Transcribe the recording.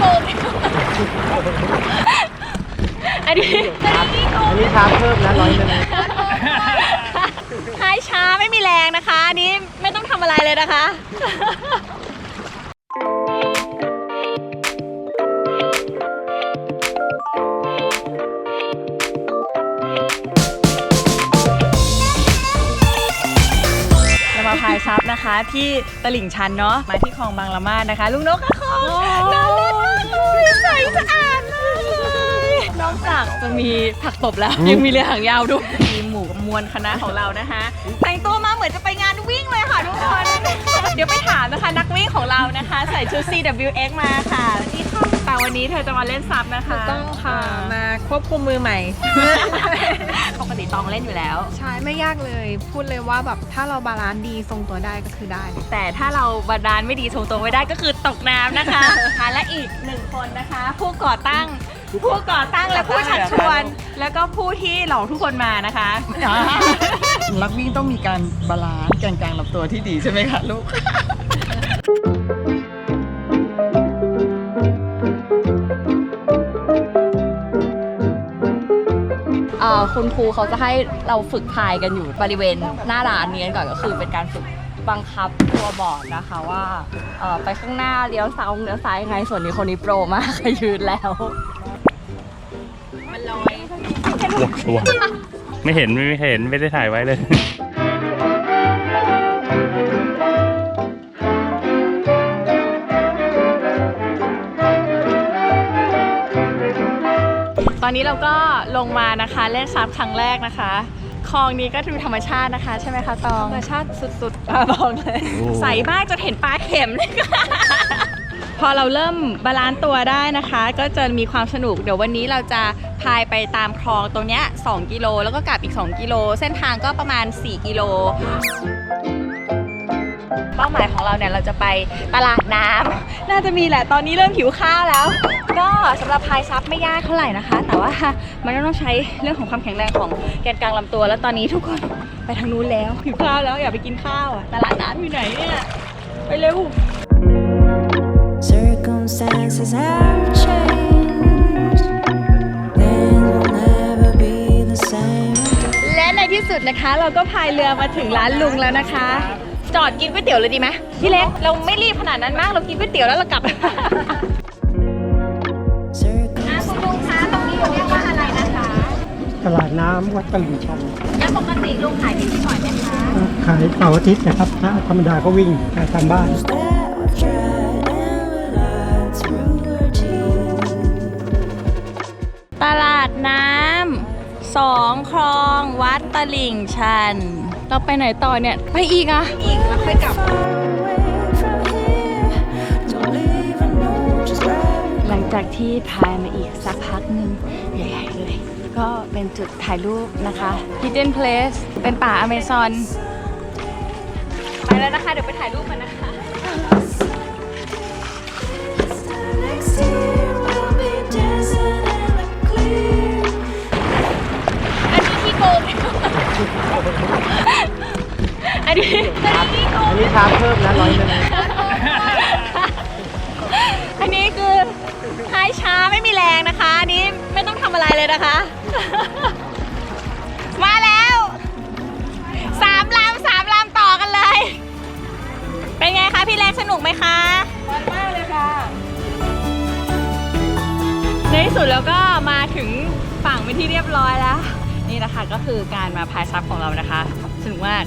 โกงอันนี้อันนี้โกอังนนี้ชาร์จเพิ่มนะร้อยหนึงหายช้าไม่มีแรงนะคะ อันนี้ไม่ต้องทำอะไรเลยนะคะ เรามาพายซับนะคะ ที่ตลิ่งชันเนาะมาที่คลองบางละมาดนะคะ ลุงนกค่ะคลองน่าเล่นมากเลยใสสะอาดมากเลยนอกจากจะมีผักตบแล้ว ยังมีเรือหางยาวด้วยมีหมู่กับมวลคณะของเรานะคะ แต่งตัวมาเหมือนจะไปงานวิ่งเลยค่ะทุกคนเดี๋ยวไปถามนะคะนักวิ่งของเรานะคะ ใส่ชุด CWX มาค่ะนี่ค่ะ แต่วันนี้เธอจะมาเล่นซับนะคะต้องค่ะมาควบคุมมือใหม่ ปกติตองเล่นอยู่แล้ว ใช่ไม่ยากเลย พูดเลยว่าแบบถ้าเราบาลานซ์ดีทรงตัวได้ก็คือได้เลยแต่ถ้าเราบาดาลไม่ดีทรงตัวไม่ได้ก็คือตกน้ำนะคะค่ะและอีกหนึ่งคนนะคะ ผู้ก่อตั้งผู้ก่อตั้งและผู้ชักชวน แล้วก็ผู้ที่หลอกทุกคนมานะคะนักวิ่งต้องมีการบาลานซ์แกนกลางลำตัวที่ดีใช่ไหมคะลูก เอ่อคุณครูเขาจะให้เราฝึกพายกันอยู่บริเวณหน้าร้านนี้กันก่อนก็คือเป็นการฝึกบังคับตัวบอร์ดนะคะว่าเอ่อไปข้างหน้าเลี้ยวซ้ายเลี้ยวซ้ายยังไงส่วนนี้คนนี้โปรมากค่ะยืนแล้ว มันลอยตัว ไม่เห็นไม่เห็นไม่ได้ถ่ายไว้เลย อนนี้เราก็ลงมานะคะเล่นซับครั้งแรกนะคะ คลองนี้ก็ดูธรรมชาตินะคะ ใช่ไหมคะตองธรรมชาติสุดอะบอกเลยโอ้ใสมากจนเห็นปลาเข็มเลยค่ะพอเราเริ่มบาลานซ์ตัวได้นะคะ ก็จะมีความสนุกเดี๋ยววันนี้เราจะพายไปตามคลองตรงเนี้ย2กิโลแล้วก็กลับอีก 2 กิโล เส้นทางก็ประมาณ 4 กิโล เป้าหมายของเราเนี่ยเราจะไปตลาดน้ำน่าจะมีแหละตอนนี้เริ่มหิวข้าวแล้ว ก็สำหรับพายซับไม่ยากเท่าไหร่นะคะ แต่ว่ามันก็ต้องใช้เรื่องของความแข็งแรงของแกนกลางลำตัว แล้วตอนนี้ทุกคนไปทางนู้นแล้วหิวข้าวแล้วอยากไปกินข้าวอะตลาดน้ำอยู่ไหนเนี่ยไปเร็ว Circumstances have changed. Things will never be the same. และในที่สุดนะคะ เราก็พายเรือมาถึงร้านลุงแล้วนะคะ จอดกินก๋วยเตี๋ยวเลยดีไหมพี่เล็กเราไม่รีบขนาดนั้นมากเรากินก๋วยเตี๋ยวแล้วเรากลับ Circumstances คุณลุงคะตรงนี้เรียกว่าอะไรนะคะตลาดน้ำวัดตลิ่งชันแล้วปกติลุงขายที่นี่บ่อยไหมคะขายเสาร์อาทิตย์นะครับถ้าธรรมดาก็วิ่งขายตามบ้าน that we've tried and we lied through our teeth. ตลาดน้ำสองคลองวัดตลิ่งชัน เราไปไหนต่อเนี่ย ไปอีกอะ อีกแล้วค่อยกลับ Far away from here. Don't leave a note, just grab หลังจากที่พายมาอีกสักพักหนึ่งใหญ่ๆเลย ก็เป็นจุดถ่ายรูปนะคะ Hidden Place เป็นป่าอเมซอน ไปแล้วนะคะ เดี๋ยวไปถ่ายรูปกันนะคะ อันนี้อันนี้ที่โกอังนนี้ชาร์จเพิ่มนะร้อยหนึงอันนี้คือพายช้าไม่มีแรงนะคะ อันนี้ไม่ต้องทำอะไรเลยนะคะ มาแล้วสามลำสามลำต่อกันเลย เป็นไงคะพี่เล็กสนุกไหมคะมันมากเลยค่ะ ในที่สุดแล้วก็มาถึงฝั่งเป็นที่เรียบร้อยแล้ว นี่นะคะก็คือการมาพายซับของเรานะคะสนุกมาก